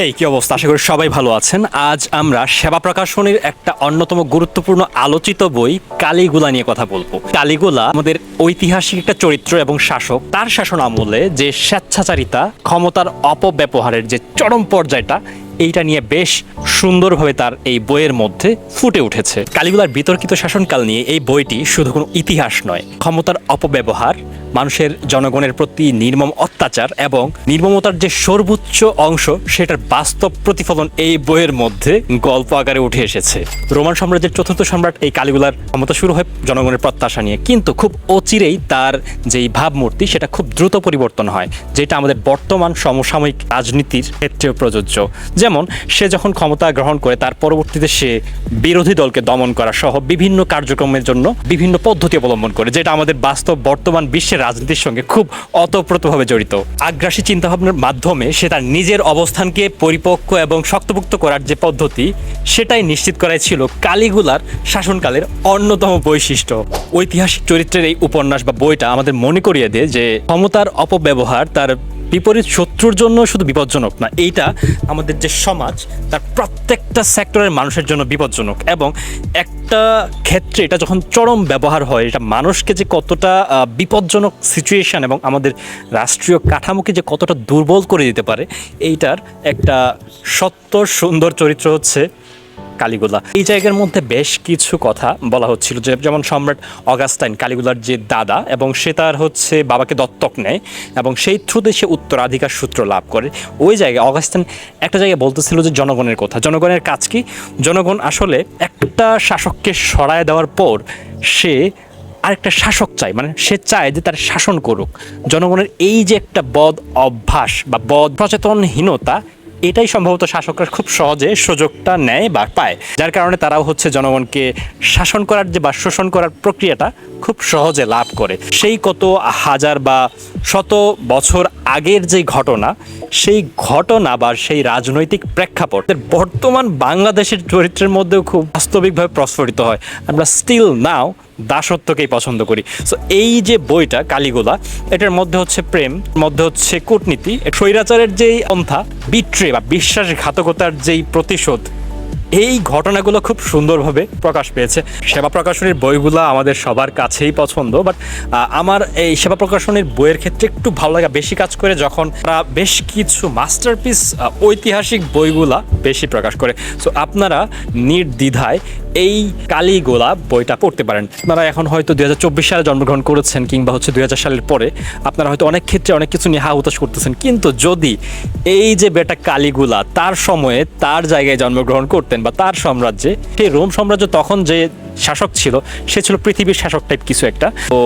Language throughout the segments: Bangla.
এই, কি অবস্থা? আশা করি সবাই ভালো আছেন। আজ আমরা সেবা প্রকাশনীর একটা অন্যতম গুরুত্বপূর্ণ আলোচিত বই, কালীগুলা নিয়ে কথা বলব। কালীগুলা আমাদের ঐতিহাসিক একটা চরিত্র এবং শাসক। তার শাসন আমলে যে স্বেচ্ছাচারিতা, ক্ষমতার অপব্যবহারের যে চরম পর্যায়টা, এইটা নিয়ে বেশ সুন্দরভাবে তার এই বইয়ের মধ্যে ফুটে উঠেছে। কালীগুলার বিতর্কিত শাসনকাল নিয়ে এই বইটি শুধু কোনো ইতিহাস নয়, ক্ষমতার অপব্যবহার মানুষের জনগণের প্রতি নির্মম অত্যাচার এবং নির্মমতার যে সর্বোচ্চ অংশ, সেটার বাস্তব প্রতিফলন এই বইয়ের মধ্যে গল্প আকারে উঠে এসেছে। রোমান সাম্রাজ্যের চতুর্থ সম্রাট এই কালীগুলার ক্ষমতা শুরু হয় জনগণের প্রত্যাশা নিয়ে। কিন্তু খুব অচিরেই তার যেই ভাবমূর্তি, সেটা খুব দ্রুত পরিবর্তন হয়, যেটা আমাদের বর্তমান সমসাময়িক রাজনীতির ক্ষেত্রেও প্রযোজ্য। যেমন, সে যখন ক্ষমতা গ্রহণ করে, তার পরবর্তীতে সে বিরোধী দলকে দমন করা সহ বিভিন্ন কার্যক্রমের জন্য বিভিন্ন পদ্ধতি অবলম্বন করে, যেটা আমাদের বাস্তব বর্তমান বিশ্বের রাজনীতির সঙ্গে খুব অতপ্রতভাবে জড়িত। আগ্রাসী চিন্তাভাবনার মাধ্যমে সে তার নিজের অবস্থানকে পরিপক্ক এবং শক্তপোক্ত করার যে পদ্ধতি, সেটাই নিশ্চিত করাই ছিল কালীগুলার শাসনকালের অন্যতম বৈশিষ্ট্য। ঐতিহাসিক চরিত্রের এই উপন্যাস বা বইটা আমাদের মনে করিয়ে দেয় যে ক্ষমতার অপব্যবহার তার বিপরীত শত্রুর জন্য শুধু বিপজ্জনক না, এইটা আমাদের যে সমাজ, তার প্রত্যেকটা সেক্টরের মানুষের জন্য বিপজ্জনক এবং একটা ক্ষেত্রে এটা যখন চরম ব্যবহার হয়, এটা মানুষকে যে কতটা বিপজ্জনক সিচুয়েশন এবং আমাদের রাষ্ট্রীয় কাঠামোকে যে কতটা দুর্বল করে দিতে পারে, এইটার একটা সত্য সুন্দর চরিত্র হচ্ছে কালীগুলা। এই জায়গার মধ্যে বেশ কিছু কথা বলা হচ্ছিল, যে যেমন সম্রাট অগাস্টাইন কালীগুলার যে দাদা, এবং সে তার হচ্ছে বাবাকে দত্তক নেয়, এবং সেই থ্রুতে সে উত্তরাধিকার সূত্র লাভ করে। ওই জায়গায় অগাস্টাইন একটা জায়গায় বলতেছিল যে জনগণের কথা। জনগণের কাজ কি? জনগণ আসলে একটা শাসককে সরায় দেওয়ার পর সে আরেকটা শাসক চায় মানে সে চায় যে তার শাসন করুক। জনগণের এই যে একটা বদ অভ্যাস বা বদ সচেতনহীনতা এটাই সম্ভবত শাসকরা খুব সহজে সুযোগটা নেয় বা পায়। যার কারণে তারাও হচ্ছে জনগণকে শাসন করার যে বা শোষণ করার প্রক্রিয়াটা খুব সহজে লাভ করে। সেই কত হাজার বা শত বছর আগের যে ঘটনা, সেই ঘটনা বা সেই রাজনৈতিক প্রেক্ষাপট বর্তমান বাংলাদেশের চরিত্রের মধ্যেও খুব বাস্তবিকভাবে প্রস্ফুটিত হয়। আমরা স্টিল নাও দাসত্বকেই পছন্দ করি। সো এই যে বইটা, কালীগুলা, এটার মধ্যে হচ্ছে প্রেম মধ্যে হচ্ছে কূটনীতি স্বৈরাচারের যেই পন্থা, বিট্রে বা বিশ্বাসঘাতকতার যেই প্রতিশোধ এই ঘটনাগুলো খুব সুন্দরভাবে প্রকাশ পেয়েছে। সেবা প্রকাশনীর বইগুলো আমাদের সবার কাছেই পছন্দ বাট আমার এই সেবা প্রকাশনীর বইয়ের ক্ষেত্রে একটু ভালো লাগা বেশি কাজ করে যখন তারা বেশ কিছু মাস্টারপিস ঐতিহাসিক বইগুলা বেশি প্রকাশ করে। সো আপনারা নির্দ্বিধায় এই কালীগোলা বইটা পড়তে পারেন। আপনারা এখন হয়তো দু হাজার চব্বিশ সালে জন্মগ্রহণ করেছেন কিংবা হচ্ছে দু হাজার সালের পরে। আপনারা হয়তো অনেক ক্ষেত্রে অনেক কিছু নিয়ে হা হুতাশ করতেছেন, কিন্তু যদি এই যে বেটা কালীগুলা তার সময়ে তার জায়গায় জন্মগ্রহণ করতেন বা তার সাম্রাজ্যে, সেই রোম সাম্রাজ্য তখন যে শাসক ছিল, সে ছিল পৃথিবীর শাসক টাইপ কিছু একটা। তো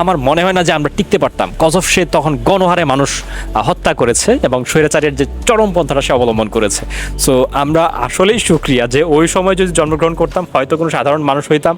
আমার মনে হয় না যে আমরা টিকতে পারতাম। কজফ সে তখন গণহারে মানুষ হত্যা করেছে এবং স্বৈরাচারের যে চরম পন্থাটা সে অবলম্বন করেছে। সো আমরা আসলেই সুক্রিয়া যে ওই সময় যদি জন্মগ্রহণ করতাম, হয়তো কোনো সাধারণ মানুষ হইতাম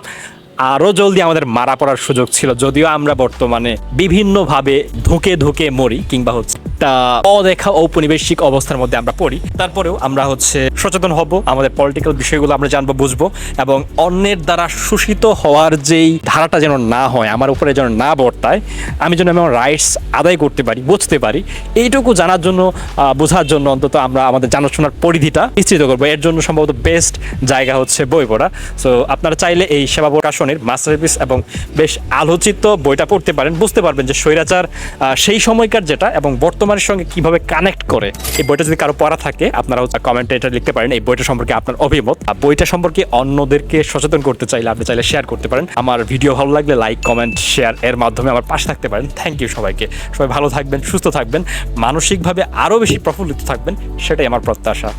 আরও জলদি আমাদের মারা পড়ার সুযোগ ছিল, যদিও আমরা বর্তমানে বিভিন্নভাবে ধুকে ধুকে মরি, কিংবা হচ্ছে তা অদেখা ঔপনিবেশিক অবস্থার মধ্যে আমরা পড়ি। তারপরেও আমরা হচ্ছে সচেতন হব, আমাদের পলিটিক্যাল বিষয়গুলো আমরা জানব, বুঝব, এবং অন্যের দ্বারা শোষিত হওয়ার যেই ধারাটা যেন না হয়, আমার উপরে যেন না বর্তায়, আমি যেন আমার রাইটস আদায় করতে পারি, বুঝতে পারি, এইটুকু জানার জন্য বোঝার জন্য অন্তত আমরা আমাদের জানাশোনার পরিধিটা নিশ্চিত করব। এর জন্য সম্ভবত বেস্ট জায়গা হচ্ছে বই পড়া। সো আপনারা চাইলে এই সেবা প্রকাশনের মাস্টারপিস এবং বেশ আলোচিত বইটা পড়তে পারেন, বুঝতে পারবেন যে স্বৈরাচার সেই সময়কার যেটা এবং বর্তমানের সঙ্গে কীভাবে কানেক্ট করে। এই বইটা যদি কারও পড়া থাকে আপনারা কমেন্টে এটা লিখতে পারেন। এই বইটা সম্পর্কে আপনার অভিমত। আর বইটা সম্পর্কে অন্যদেরকে সচেতন করতে চাইলে আপনি চাইলে শেয়ার করতে পারেন। আমার ভিডিও ভালো লাগলে লাইক কমেন্ট শেয়ার এর মাধ্যমে আমার পাশে থাকতে পারেন। থ্যাংক ইউ সবাইকে। সবাই ভালো থাকবেন, সুস্থ থাকবেন, মানসিকভাবে আরও বেশি প্রফুল্লিত থাকবেন, সেটাই আমার প্রত্যাশা।